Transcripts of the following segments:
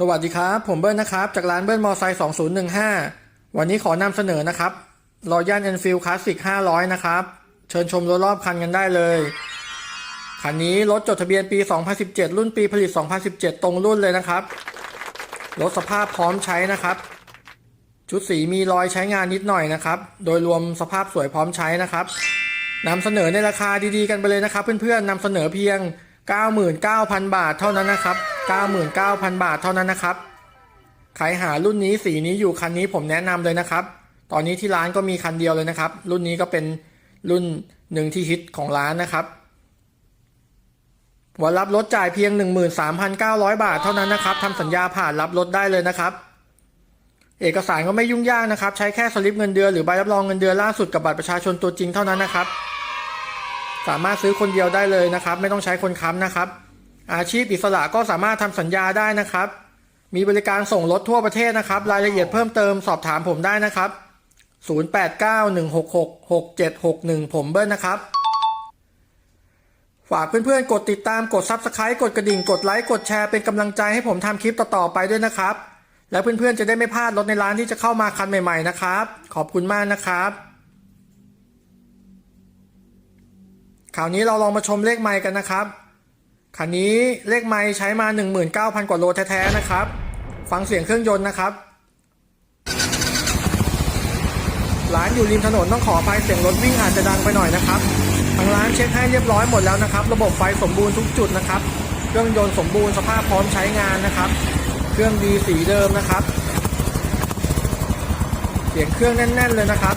สวัสดีครับ ผมเบิ้ลนนะครับ จากร้านเบิ้ลมอไซค์2015 วันนี้ขอนำเสนอนะครับรอยัลเอนฟิลคลาสสิก500 นะครับ เชิญชมรถรอบคันกันได้เลย คันนี้รถจดทะเบียนปี 2017 รุ่นปีผลิต 2017 ตรงรุ่นเลยนะครับ รถสภาพพร้อมใช้นะครับ ชุดสีมีรอยใช้งานนิดหน่อยนะครับ โดยรวมสภาพสวยพร้อมใช้นะครับนำเสนอในราคาดีๆกันไปเลยนะครับ เพื่อนๆนำเสนอเพียง 99,000 บาทเท่านั้นนะครับ 99,000 บาทเท่านั้นนะครับ ใครหารุ่นนี้สีนี้อยู่คันนี้ผมแนะนำเลยนะครับ ตอนนี้ที่ร้านก็มีคันเดียวเลยนะครับ รุ่นนี้ก็เป็นรุ่นหนึ่งที่ฮิตของร้านนะครับวันรับรถจ่ายเพียง 13,900 บาทเท่านั้นนะครับทำสัญญาผ่านรับรถได้เลยนะครับ เอกสารก็ไม่ยุ่งยากนะครับ ใช้แค่สลิปเงินเดือนหรือใบรับรองเงินเดือนล่าสุดกับบัตรประชาชนตัวจริงเท่านั้นนะครับ สามารถซื้อคนเดียวได้เลยนะครับ ไม่ต้องใช้คนค้ำนะครับ อาชีพอิสระก็สามารถทำสัญญาได้นะครับ มีบริการส่งรถทั่วประเทศนะครับ รายละเอียดเพิ่มเติมสอบถามผมได้นะครับ 0891666761 ผมเบิ้ลนะครับฝากเพื่อนๆ กดติดตามกด Subscribe กดกระดิ่ง กดไลค์กดแชร์เป็นกำลังใจให้ผมทำคลิปต่อๆไปด้วยนะครับ แล้วเพื่อนๆ จะได้ไม่พลาดรถในร้านที่จะเข้ามาคันใหม่ๆนะครับ ขอบคุณมากนะครับคราวนี้เราลองมาชมเลขไมค์กันนะครับ คันนี้เลขไมค์ใช้มา 19,000 กว่าโลแท้ๆนะครับ ฟังเสียงเครื่องยนต์นะครับ ร้านอยู่ริมถนนต้องขออภัยเสียงรถวิ่งอาจจะดังไปหน่อยนะครับ ทางร้านเช็คให้เรียบร้อยหมดแล้วนะครับ ระบบไฟสมบูรณ์ทุกจุดนะครับ เครื่องยนต์สมบูรณ์สภาพพร้อมใช้งานนะครับ เครื่องดีสีเดิมนะครับ เสียงเครื่องแน่น ๆเลยนะครับ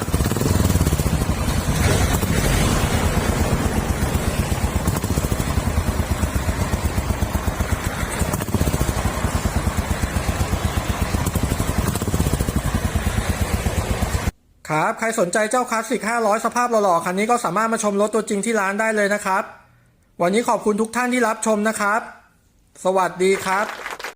ครับ ใครสนใจเจ้าคลาสสิก 500 สภาพหล่อๆ คันนี้ก็สามารถมาชมรถตัวจริงที่ร้านได้เลยนะครับ วันนี้ขอบคุณทุกท่านที่รับชมนะครับ สวัสดีครับ